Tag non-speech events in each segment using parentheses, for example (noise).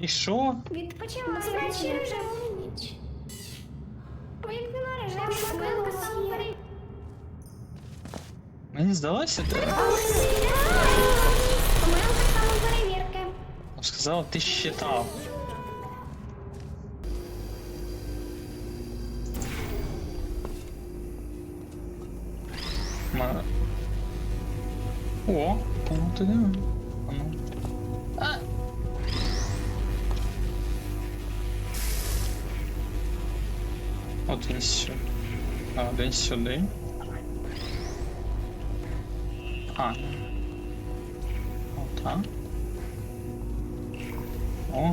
І що? Відпочивай, значить режиму ніч. Вимкнено режим помилка самоперевірки. Мені здалося, ти Помилка самоперевірки. сказав, ти считав. Ма- О, ну ти Один сюди. А, один сюди. А. Отак. О,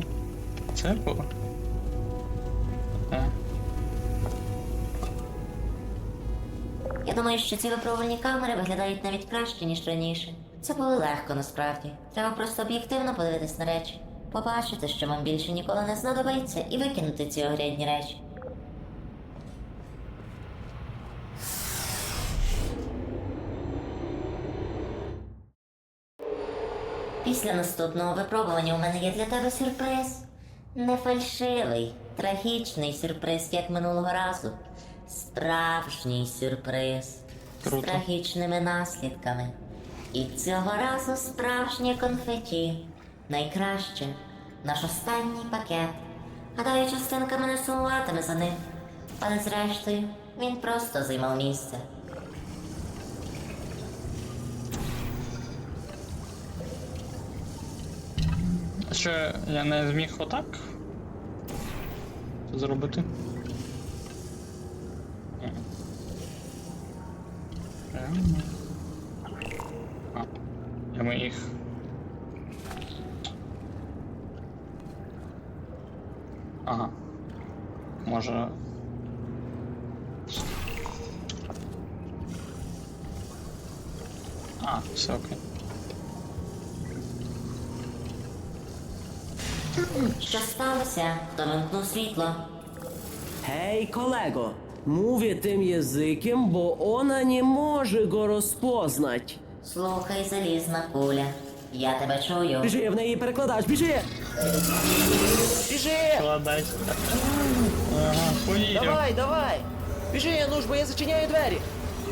це було. Е. Я думаю, що ці випробувальні камери виглядають навіть краще, ніж раніше. Це було легко насправді. Треба просто об'єктивно подивитись на речі, побачити, що вам більше ніколи не знадобиться, і викинути ці огрядні речі. Після наступного випробування у мене є для тебе сюрприз. Не фальшивий, трагічний сюрприз, як минулого разу. Справжній сюрприз Круто. з трагічними наслідками. І цього разу справжнє конфеті. Найкраще наш останній пакет. Гадаю, частинка мене сумуватиме за ним. Але зрештою, він просто займав місце. Що я не зміг отак? Зробити? Ми їх. Ага. Може. А, все окей. Що сталося? Хто вимкнув світло? Hej kolego, mówię tym językiem, bo ona nie może go rozpoznać. Слухай, залізна куля. Я тебе чую. Біжи, в неї перекладач, біжи! Біжи! Ага, поїдемо. Давай, давай! Біжи, ну ж, бо я зачиняю двері.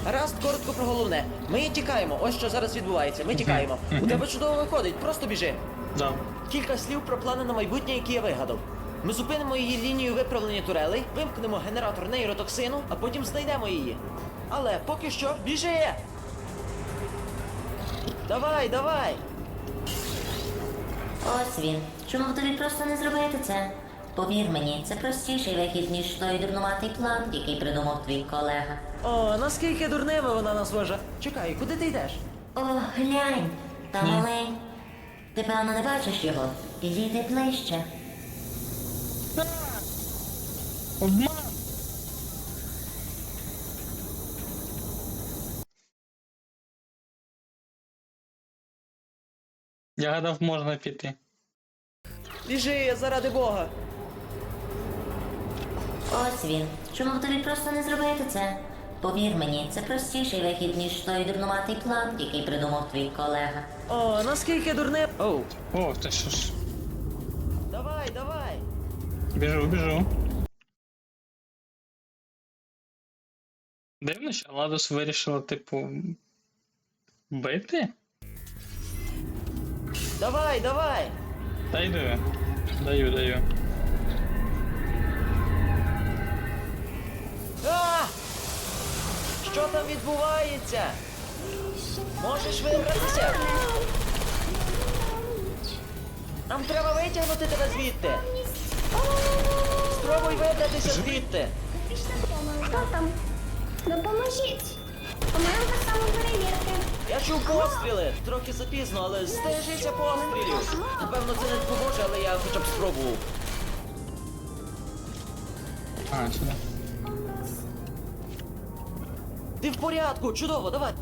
Гаразд, коротко про головне. Ми тікаємо. Ось що зараз відбувається. Ми тікаємо. У тебе чудово виходить, просто біжи. Да. Кілька слів про плани на майбутнє, які я вигадав. Ми зупинимо її лінію виправлення турелей, вимкнемо генератор нейротоксину, а потім знайдемо її. Але поки що біжи! Давай, давай! Ось він. Чому б тобі просто не зробити це? Повір мені, це простіший вихід, ніж той дурнуватий план, який придумав твій колега. О, наскільки дурнева вона нас вважає. Чекай, куди ти йдеш? О, глянь, там олень. Ти певно не бачиш його? Підійди ближче. Обман! Я гадав, можна піти. Біжи, я заради Бога! Ось він. Чому б тобі просто не зробити це? Повір мені, це простіший вихід, ніж той дурнуватий план, який придумав твій колега. О, наскільки дурне. Оу, О, ти що ж. давай, давай! Біжу, біжу. Дивно, що Ладос вирішила, типу. Бити? Давай, давай! Та йду. Даю, даю. А! Що там відбувається? Можеш вибратися? Нам треба витягнути тебе звідти. Спробуй вибратися звідти. Хто там? Допоможіть. Помилка самоперевірки. Я чув постріли. Трохи запізно, але стережися пострілів. Напевно, це не допоможе, але я хоча б спробував. А, сюди. Ти в порядку, чудово, давай.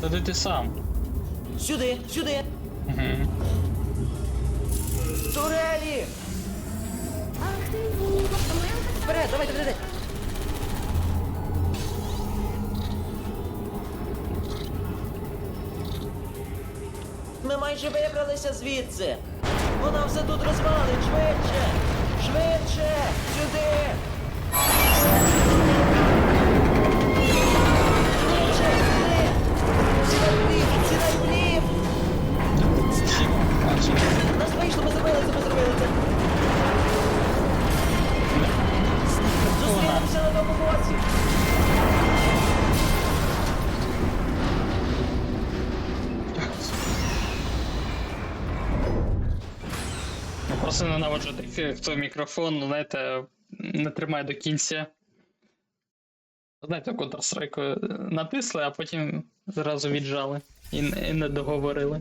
Туди ти сам. Сюди, сюди. Угу. Турелі! Ах ти, помилка Вперед, давай, давай, давай. Ми майже вибралися звідси. Вона все тут розвалить! Швидше! Швидше! Сюди! У нас вийшло, ми зробили це, ми зробили це! Зустрінемося на тому боці! Просто ненавиджу тих, хто мікрофон, знаєте, не тримає до кінця. Знаєте, Counter-Strike е, натисли, а потім зразу віджали і не договорили.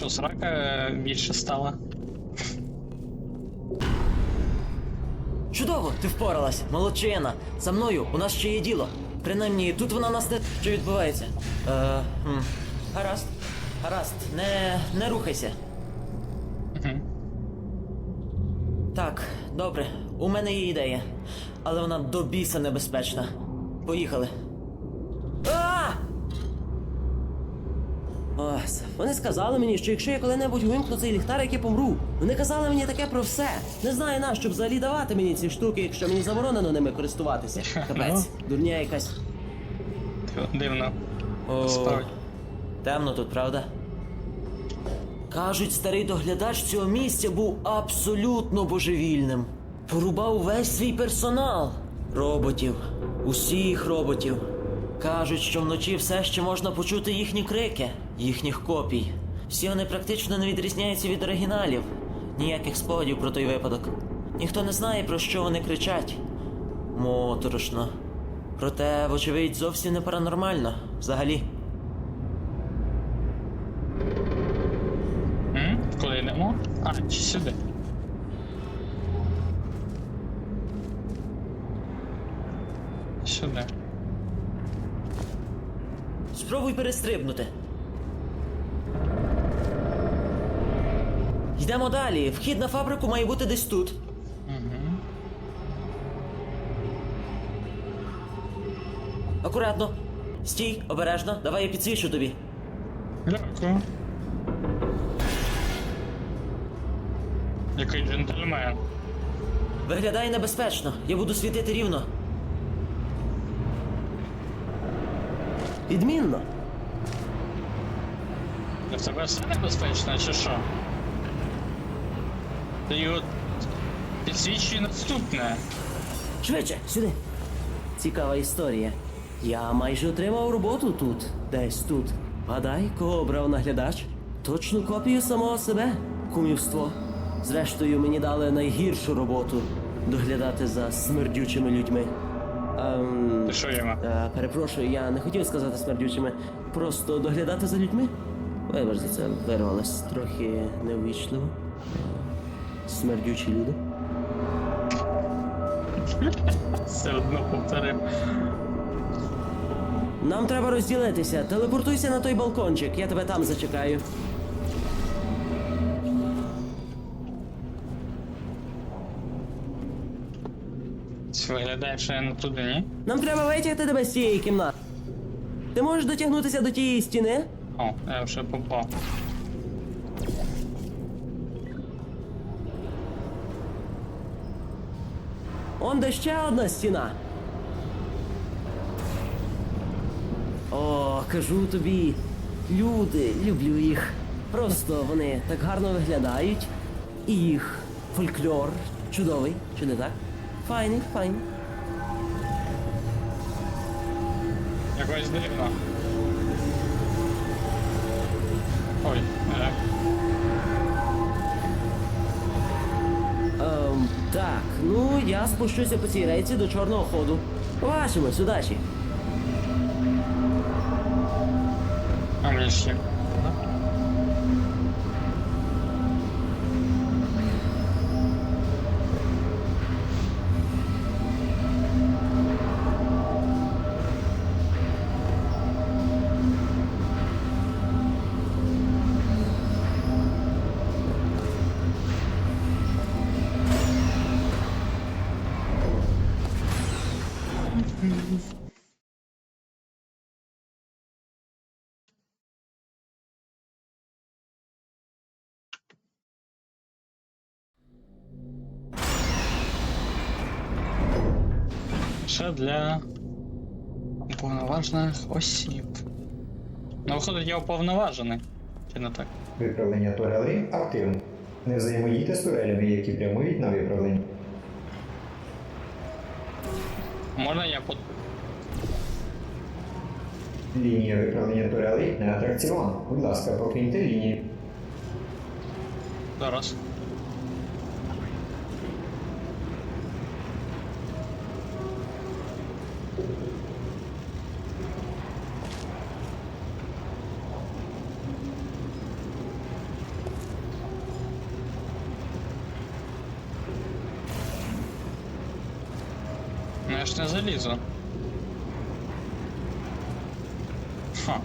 Що, срака більше стала? Чудово, ти впоралась, молодчина. За мною, у нас ще є діло. Принаймні, тут вона нас не. Що відбувається? Е, хм. Гаразд. Гаразд, не, не рухайся. Угу. Так, добре, у мене є ідея. Але вона до біса небезпечна. Поїхали. Ось, вони сказали мені, що якщо я коли-небудь вимкну цей ліхтарик, я помру. Вони казали мені таке про все. Не знаю на що взагалі давати мені ці штуки, якщо мені заборонено ними користуватися. Капець, дурня якась. Дивно. О, Справді. темно тут, правда? Кажуть, старий доглядач цього місця був абсолютно божевільним. Порубав весь свій персонал. Роботів. Усіх роботів. Кажуть, що вночі все ще можна почути їхні крики, їхніх копій. Всі вони практично не відрізняються від оригіналів. Ніяких спогадів про той випадок. Ніхто не знає, про що вони кричать. Моторошно. Проте, вочевидь, зовсім не паранормально. Взагалі. М? Куди йдемо? А, чи сюди? Сюди. Спробуй перестрибнути. Йдемо далі. Вхід на фабрику має бути десь тут. Угу. Акуратно. Стій, обережно, давай я підсвічу тобі. Дякую. Який джентльмен. Виглядає небезпечно. Я буду світити рівно. Відмінно. Для тебе все небезпечно, чи що? Ти от підсвічує наступне. Швидше, сюди. Цікава історія. Я майже отримав роботу тут, десь тут. Гадай, кого обрав наглядач? Точну копію самого себе. Кумівство. Зрештою, мені дали найгіршу роботу доглядати за смердючими людьми. Ем, Ти що йому? е, перепрошую, я не хотів сказати смердючими. Просто доглядати за людьми. Вибач за це вирвалось трохи неввічливо. Смердючі люди. Все одно повторив. Нам треба розділитися. Телепортуйся на той балкончик, я тебе там зачекаю. Це Виглядає, що я не туди, ні? Нам треба витягти тебе з цієї кімнати. Ти можеш дотягнутися до тієї стіни? О, я вже попав. Он де ще одна стіна. О, кажу тобі, люди, люблю їх. Просто вони так гарно виглядають. І їх фольклор чудовий, чи не так? Файний, файний. Якось дивно. Ой, е, так, ну я спущуся по цій рейці до чорного ходу. Побачимось, удачі. а мені ще. Лише для уповноважених осіб. Ну, виходить, я уповноважений. Чи не так? Виправлення турелей активно. Не взаємодійте з турелями, які прямують на виправлення. Можна я по. Лінія виправлення турелей не атракціон. Будь ласка, покиньте лінію. Зараз. Ну я ж не залізу. Ха.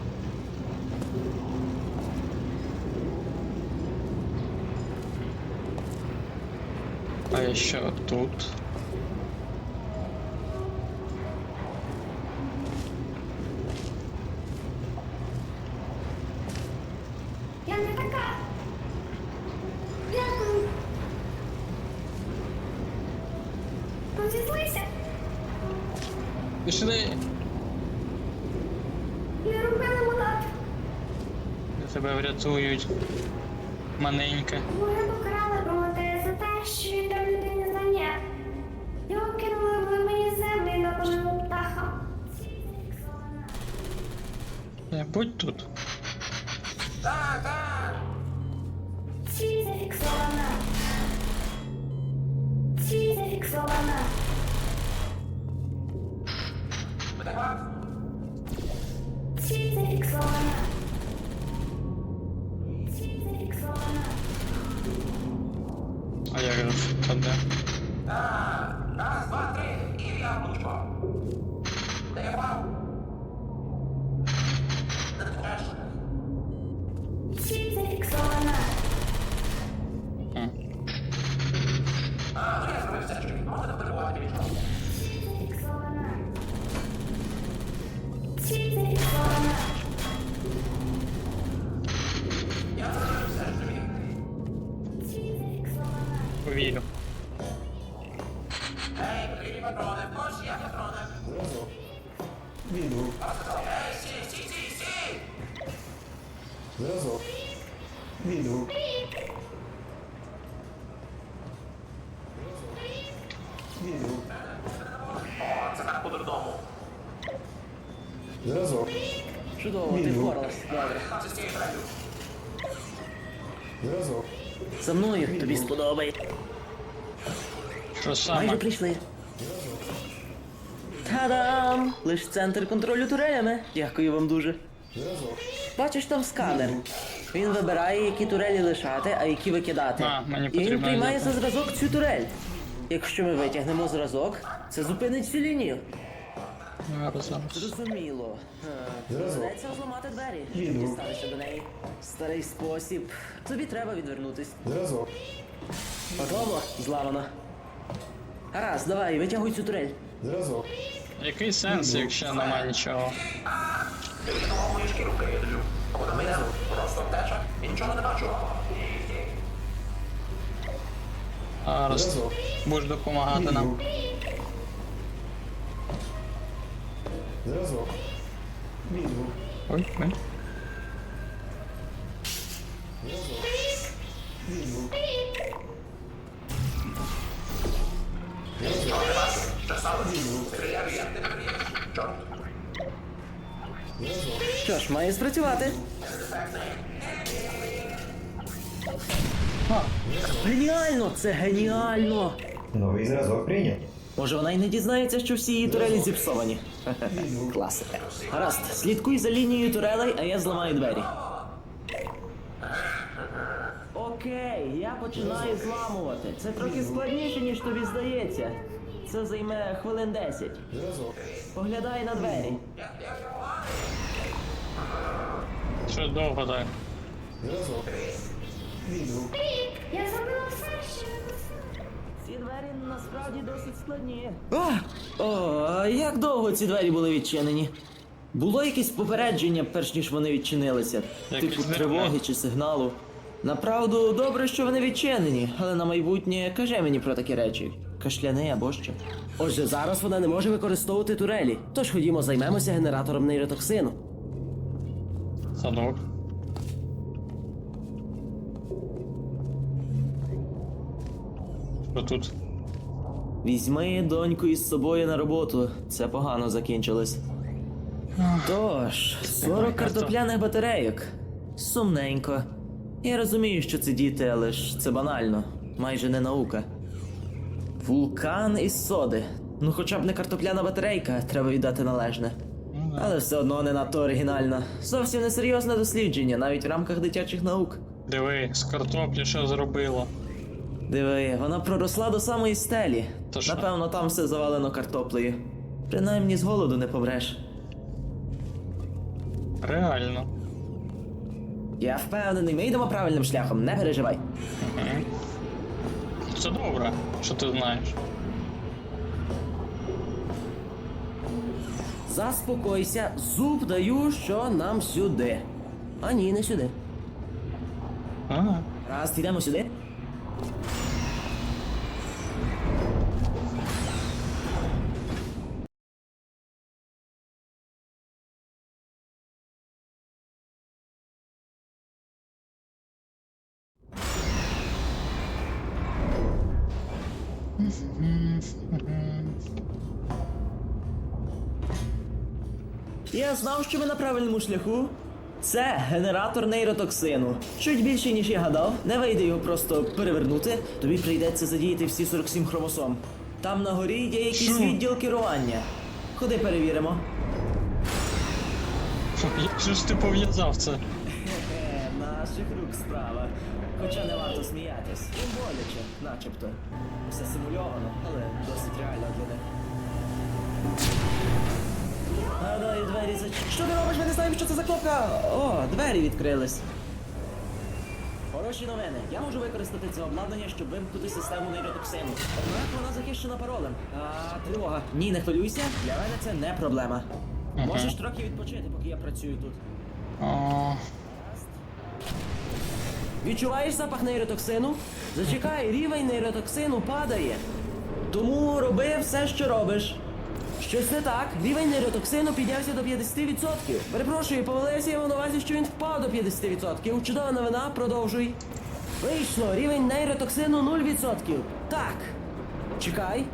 А еще тут. Я не така. Дякую. Розізлися. Пішли! Не роби нам так. Тебе врятують. Маненька. Ми покрали проти за те, що він дав людині знання. Його кинули в мені землі на поживу птаха. Будь тут. Зразок. За мною тобі сподобається. Що Майже саме? прийшли. Та-дам! Лиш центр контролю турелями. Дякую вам дуже. Зразок. Бачиш там сканер. Він вибирає, які турелі лишати, а які викидати. А, мені І потрібно він приймає за зразок цю турель. Якщо ми витягнемо зразок, це зупинить всю лінію. Зрозуміло. Доведеться зламати двері, щоб Відгук. дістатися до неї. Старий спосіб. Тобі треба відвернутись. Зразок. Готово? Зламано. Гаразд, давай, витягуй цю турель. Зразок. Який сенс, якщо немає нічого? Нічого не Зараз. Зразок. Будеш допомагати нам. Відгук. Зразок. Відгук. Ой, ой. Відгук. Що ж, має спрацювати. А, геніально! Це геніально! Новий зразок прийнят. Може вона й не дізнається, що всі її турелі зіпсовані. (laughs) Класика. Гаразд, слідкуй за лінією турелей, а я зламаю двері. Окей, я починаю зламувати. Це трохи складніше, ніж тобі здається. Це займе хвилин 10. Поглядай на двері. Що довго так? Відгук. Я зробила все, що. Ці двері насправді досить складні. А! О, а як довго ці двері були відчинені? Було якесь попередження, перш ніж вони відчинилися? Типу тривоги не? чи сигналу. Направду, добре, що вони відчинені, але на майбутнє кажи мені про такі речі. кашляни або що. Отже, зараз вона не може використовувати турелі. Тож ходімо, займемося генератором нейротоксину. Садок. Що тут? Візьми доньку із собою на роботу. Це погано закінчилось. Тож, 40 картопляних батарейок. Сумненько. Я розумію, що це діти, але ж це банально. Майже не наука. Вулкан із соди. Ну, хоча б не картопляна батарейка, треба віддати належне. Але все одно не надто оригінально. Зовсім не серйозне дослідження, навіть в рамках дитячих наук. Диви, з картоплі що зробило. Диви, вона проросла до самої стелі. То що? Напевно, там все завалено картоплею. Принаймні з голоду не помреш. Реально. Я впевнений, ми йдемо правильним шляхом, не переживай. Мгм. Це добре, що ти знаєш. Заспокойся, зуб даю, що нам сюди. А ні, не сюди. А, Раз, йдемо сюди. Я знав, що ми на правильному шляху. Це генератор нейротоксину. Чуть більше, ніж я гадав. Не вийде його просто перевернути. Тобі прийдеться задіяти всі 47 хромосом. Там на горі є якийсь відділ керування. Ходи перевіримо. як же ж ти пов'язав це? Хоча не варто сміятись. Їм боляче, начебто. Все симульовано, але досить реально для них. Гадаю, двері зач... Що ти робиш? Ми не знаємо, що це за кнопка. О, двері відкрились. Хороші новини. Я можу використати це обладнання, щоб вимкнути систему нейротоксину. Однак вона захищена паролем. А, тривога. Ні, не хвилюйся. Для мене це не проблема. Можеш трохи відпочити, поки я працюю тут. О, Відчуваєш запах нейротоксину? Зачекай, рівень нейротоксину падає. Тому роби все, що робиш. Щось не так. Рівень нейротоксину піднявся до 50%. Перепрошую, помилився я мав на увазі, що він впав до 50%. Чудова новина, продовжуй. Вийшло, рівень нейротоксину 0%. Так. Чекай.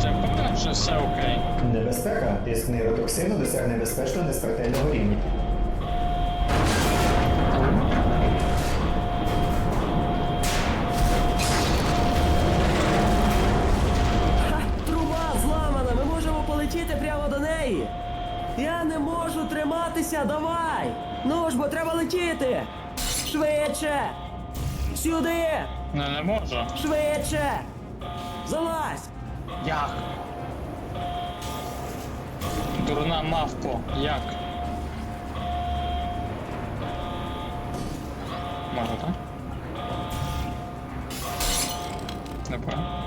ти що все окей? Небезпека. Тиск нейротоксину досягне безпечно несмертельного рівня. Швидше! Сюди! Не, не можу. Швидше! Залазь! Як? Дурна мавко, як? Може, так? Не понял.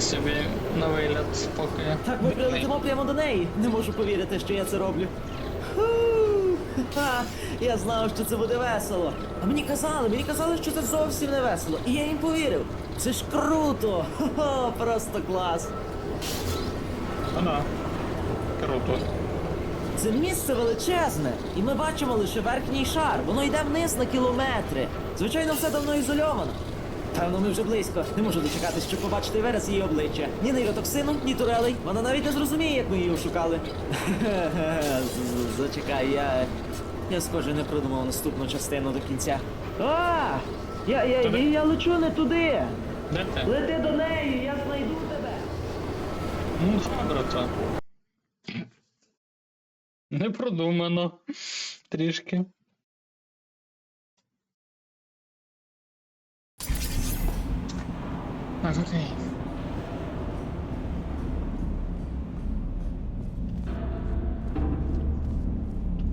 Такий собі на вигляд, поки. Так ми прилетимо прямо до неї. Не можу повірити, що я це роблю. Ха, я знав, що це буде весело. А мені казали, мені казали, що це зовсім не весело. І я їм повірив. Це ж круто! Хо-хо, просто клас. Ну. Круто. Це місце величезне, і ми бачимо лише верхній шар. Воно йде вниз на кілометри. Звичайно, все давно ізольовано. Певно, ми вже близько. Не можу дочекатись, щоб побачити вираз її обличчя. Ні нейротоксину, ні турелей. Вона навіть не зрозуміє, як ми її ошукали. (laughs) Зачекай, я. Я схоже не продумав наступну частину до кінця. А! Я, я, я, я лечу не туди. Де ти? Лети до неї, я знайду тебе. Ну, добре то. Не продумано. Трішки. Так, окей.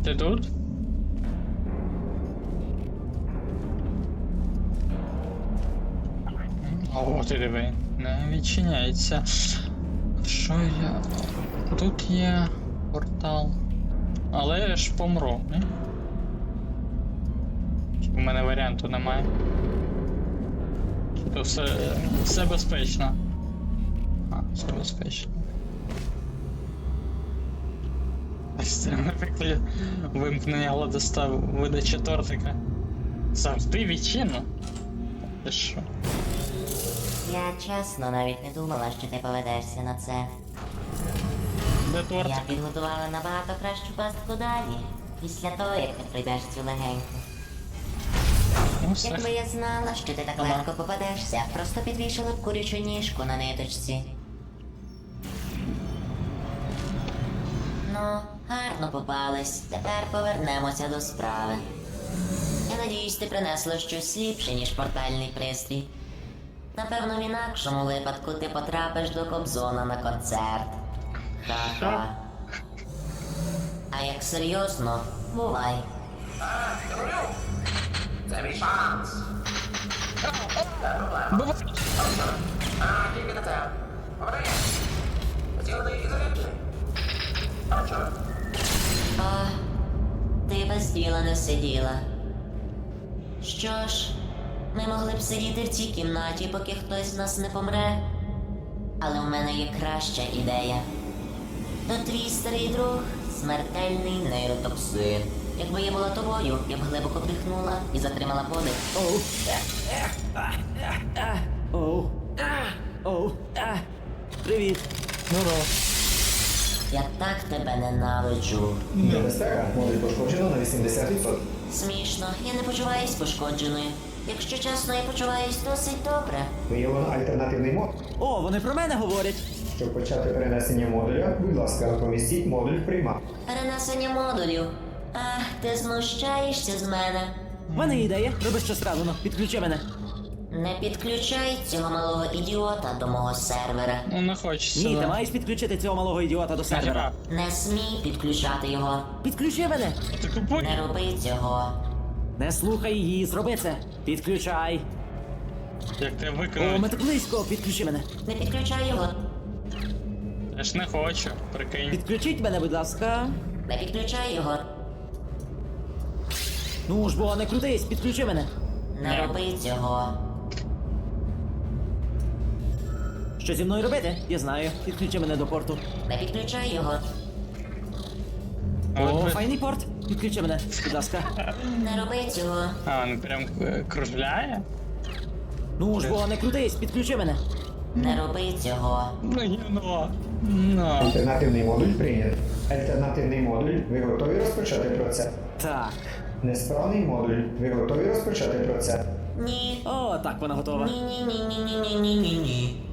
Ти тут? О, ти диви, не відчиняється. Що я. Тут є портал. Але я ж помру? Чи в мене варіанту немає. То все, все безпечно. А, все безпечно. Ось це, наприклад, вимкнення гладостав, видача тортика. Завжди відчинно. Ти що? Я чесно навіть не думала, що ти поведешся на це. Де Я підготувала набагато кращу пастку далі, після того, як ти прийдеш цю легеньку. Якби я знала, що ти так легко попадешся, просто підвішала б курячу ніжку на ниточці. Ну, гарно попались. Тепер повернемося до справи. Я надіюсь, ти принесла щось ліпше, ніж портальний пристрій. Напевно, в інакшому випадку ти потрапиш до Кобзона на концерт. Ха-ха. А як серйозно, бувай. Це мій шанс. Бувай. А, тільки на це. Говори. Поцілий і заряджений. А що? А, ти без діла не сиділа. Що ж, ми могли б сидіти в цій кімнаті, поки хтось з нас не помре. Але в мене є краща ідея. То твій старий друг смертельний нейротоксин. Якби я була тобою, я б глибоко вдихнула і затримала подих. Оу. Оу. Оу. Привіт. Ну ну. Я так тебе ненавиджу. Небезпека може пошкоджено на 80%. Смішно, я не почуваюсь пошкодженою. Якщо чесно, я почуваюсь досить добре. Виявлено альтернативний мод. О, вони про мене говорять. Щоб почати перенесення модуля, будь ласка, помістіть модуль в приймак. Перенесення модулів. Ах, ти знущаєшся з мене. У мене ідея. Роби щось правильно. Підключи мене. Не підключай цього малого ідіота до мого сервера. Ну не хочеться. Ні, да. ти маєш підключити цього малого ідіота до сервера. Не смій підключати його. Підключи мене. Ти? Не роби цього. Не слухай її, зроби це. Підключай. Як ти О, ми виконав? так близько. Підключи мене. Не підключай його. Я ж не хочу, прикинь. Підключіть мене, будь ласка. Не підключай його. Ну ж бо не крутись, підключи мене. Не роби цього. Що зі мною робити? Я знаю. Підключи мене до порту. Не підключай його. А, О, от ви- файний порт. Підключи мене, будь ласка. Не роби цього. А, він прям е, кружляє? Ну ж бо не крутись, підключи мене. Не роби цього. Ну, гівно. Ну. Альтернативний модуль прийнят. Альтернативний модуль. Ви готові розпочати процес? Так. Несправний модуль. Ви готові розпочати процес? Ні. О, так, вона готова. Ні-ні-ні-ні-ні-ні-ні-ні.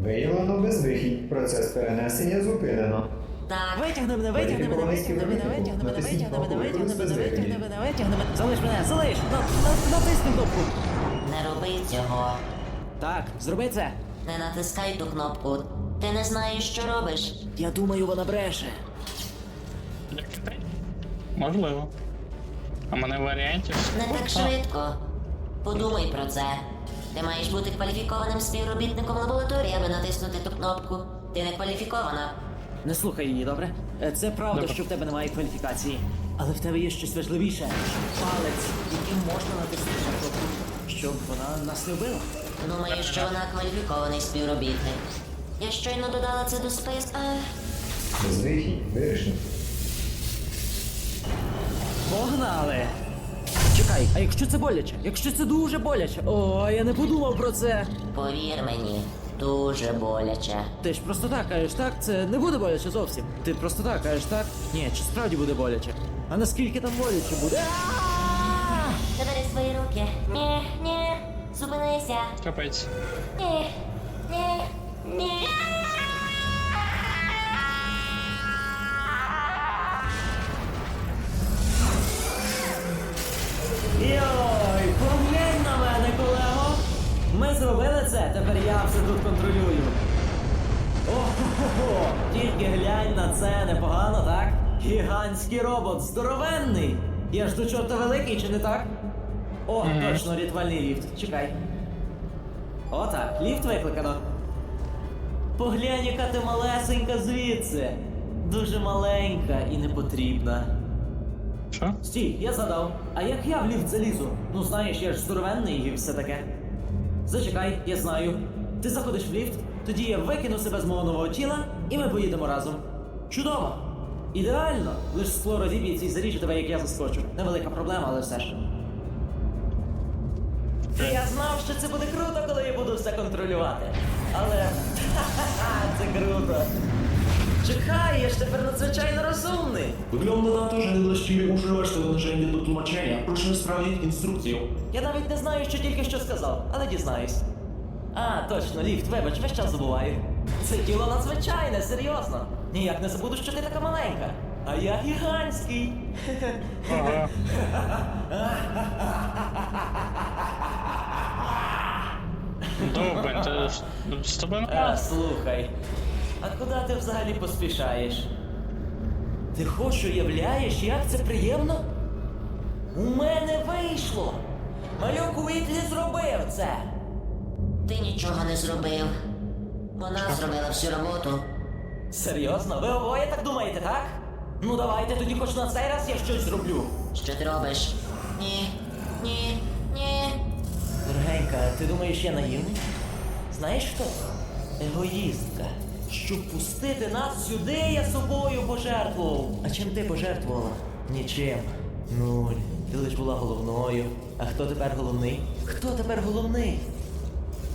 Виявлено безвихідь. Процес перенесення зупинено. Так. Витягни мене, витягни мене, витягни мене, витягни мене, витягни мене, витягни мене, витягни мене, витягни мене. Залиш мене, залиш! На- Натисни кнопку! Не роби цього. Так, зроби це. Не натискай ту кнопку. Ти не знаєш, що робиш. Я думаю, вона бреше. Можливо. А мене варіантів. Не так швидко. Подумай про це. Ти маєш бути кваліфікованим співробітником лабораторії, аби натиснути ту кнопку. Ти не кваліфікована. Не слухай її, добре? Е, Це правда, Добре. що в тебе немає кваліфікації. Але в тебе є щось важливіше. Палець, яким можна натиснути на кнопку, щоб вона нас не вбила. Думаю, що вона кваліфікований співробітник. Я щойно додала це до списку. Безвихідь вирішено. Погнали! Чекай, а якщо це боляче? Якщо це дуже боляче? О, я не подумав про це. Повір мені, дуже боляче. Ти ж просто так кажеш, так? Це не буде боляче зовсім. Ти просто так кажеш, так? Ні, чи справді буде боляче? А наскільки там боляче буде? Забери свої руки. Ні, ні, зупинися. Капець. Ні, ні, ні. Йой, поглянь на мене, колего! Ми зробили це, тепер я все тут контролюю. Ого, тільки глянь на це, непогано, так? Гігантський робот, здоровенний! Я ж до чорта великий, чи не так? О, точно, рятувальний ліфт. Чекай. Отак, ліфт викликано. Поглянь, яка ти малесенька звідси. Дуже маленька і непотрібна. Що? Стій, я задав. А як я в ліфт залізу? Ну знаєш, я ж здоровенний і все таке. Зачекай, я знаю. Ти заходиш в ліфт, тоді я викину себе з мого нового тіла, і ми поїдемо разом. Чудово! Ідеально! Лиш скло розіб'ється і заріже тебе, як я заскочу. Невелика проблема, але все ж. Я знав, що це буде круто, коли я буду все контролювати. Але (laughs) ха-ха-ха, це круто. Czekaj, ja tепер надзвичайно розумний. Wygląda na to, że niewłaściwie użyłeś tego narzędzia do tłumaczenia. Proszę sprawdzić instrukcję. Я навіть не знаю, що тільки що сказав, але дізнаюсь. А, точно, ліфт, вибач, весь час забуваю. Це тіло надзвичайне, серйозно. Ніяк не забуду, що ти така маленька. А я гігантський. Довбень, ти ж- з тобою А, слухай. А куди ти взагалі поспішаєш? Ти хоч уявляєш, як це приємно? У мене вийшло! Малюк Уітлі зробив це! Ти нічого не зробив. Вона зробила всю роботу. Серйозно? Ви обоє так думаєте, так? Ну давайте тоді хоч на цей раз я щось зроблю. Що ти робиш? Ні, ні, ні. Дорогенька, ти думаєш, я наївний? Знаєш хто? Егоїстка. Щоб пустити нас сюди, я собою пожертвував. А чим ти пожертвувала? Нічим. Нуль. Ти лиш була головною. А хто тепер головний? Хто тепер головний?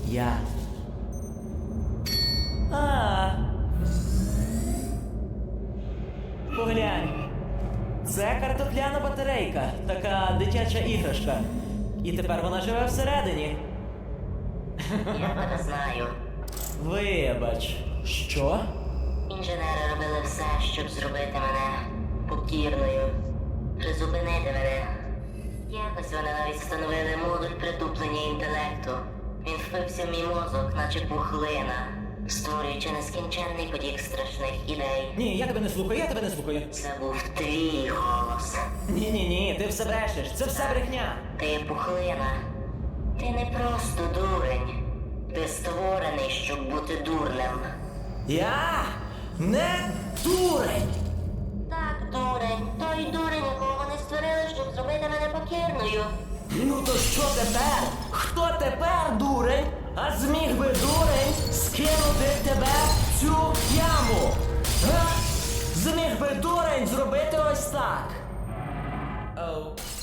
Я. А. Поглянь. Це картопляна батарейка, така дитяча іграшка. І тепер вона живе всередині. Я тебе знаю. Вибач. Що? Інженери робили все, щоб зробити мене покірною, призупинити мене. Якось вони навіть встановили модуль притуплення інтелекту. Він впився в мій мозок, наче пухлина, створюючи нескінченний потік страшних ідей. Ні, я тебе не слухаю, я тебе не слухаю. Це був твій голос. Ні, ні, ні, ти все брешеш, це все брехня. Ти пухлина. Ти не просто дурень. Ти створений, щоб бути дурним. Я не дурень. Так, дурень. Той дурень, якого вони створили, щоб зробити мене покірною. Ну то що тепер? Хто тепер дурень? А зміг би дурень скинути тебе в цю яму? А? Зміг би дурень зробити ось так. Oh.